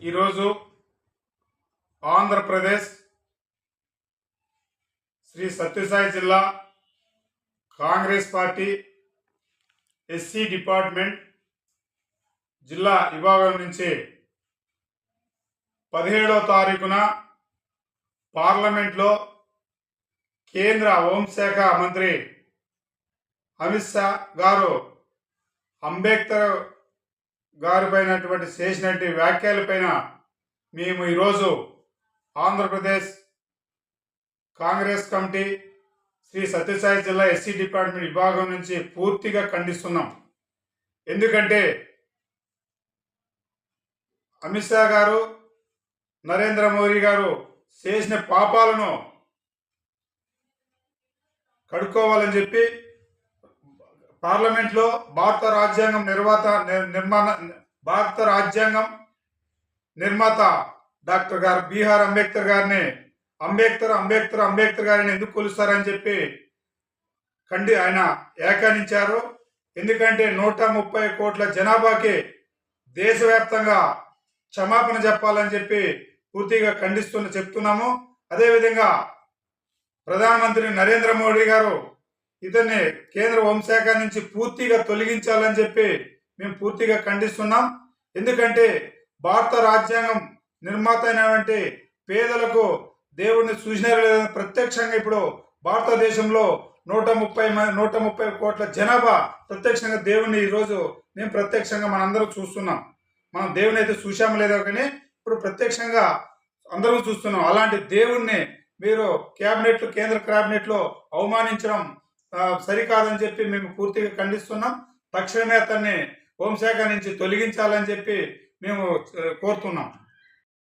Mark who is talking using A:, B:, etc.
A: ఈరోజు ఆంధ్రప్రదేశ్ శ్రీ సత్యసాయి జిల్లా Congress party SC department జిల్లా విభాగం నుంచి పదిహేడవ తారీఖున పార్లమెంట్లో కేంద్ర హోంశాఖ మంత్రి అమిత్ షా గారు అంబేద్కర్ గారిపైనటువంటి చేసినటువంటి వ్యాఖ్యలపైన మేము ఈరోజు ఆంధ్రప్రదేశ్ కాంగ్రెస్ కమిటీ శ్రీ సత్యసాయి జిల్లా ఎస్సీ డిపార్ట్మెంట్ విభాగం నుంచి పూర్తిగా ఖండిస్తున్నాం. ఎందుకంటే అమిత్ షా గారు నరేంద్ర మోదీ గారు చేసిన పాపాలను కడుక్కోవాలని చెప్పి పార్లమెంట్లో భారత రాజ్యాంగం నిర్మాత నిర్మాణ భారత రాజ్యాంగం నిర్మాత డాక్టర్ గారు బీహార్ అంబేద్కర్ గారిని అంబేద్కర్ అంబేద్కర్ అంబేద్కర్ గారిని ఎందుకు కొలుస్తారని చెప్పి కండి ఆయన వ్యాఖ్యానించారు. ఎందుకంటే నూట ముప్పై కోట్ల జనాభాకి దేశవ్యాప్తంగా క్షమాపణ చెప్పాలని చెప్పి పూర్తిగా ఖండిస్తున్న చెప్తున్నాము. అదేవిధంగా ప్రధానమంత్రి నరేంద్ర మోడీ గారు ఇతన్ని కేంద్ర హోంశాఖ నుంచి పూర్తిగా తొలగించాలని చెప్పి మేము పూర్తిగా ఖండిస్తున్నాం. ఎందుకంటే భారత రాజ్యాంగం నిర్మాత అయినటువంటి పేదలకు దేవుడిని చూసినారు లేదని ప్రత్యక్షంగా ఇప్పుడు భారతదేశంలో నూట ముప్పై మ- నూట ముప్పై కోట్ల జనాభా ప్రత్యక్షంగా దేవుణ్ణి ఈరోజు మేము ప్రత్యక్షంగా మనందరం చూస్తున్నాం. మనం దేవుని అయితే చూసాము లేదో కానీ ఇప్పుడు ప్రత్యక్షంగా అందరం చూస్తున్నాం. అలాంటి దేవుణ్ణి మీరు క్యాబినెట్లు కేంద్ర క్యాబినెట్లో అవమానించడం సరికాదని చెప్పి మేము పూర్తిగా ఖండిస్తున్నాం. తక్షణమే అతన్ని హోంశాఖ నుంచి తొలగించాలని చెప్పి మేము కోరుతున్నాం.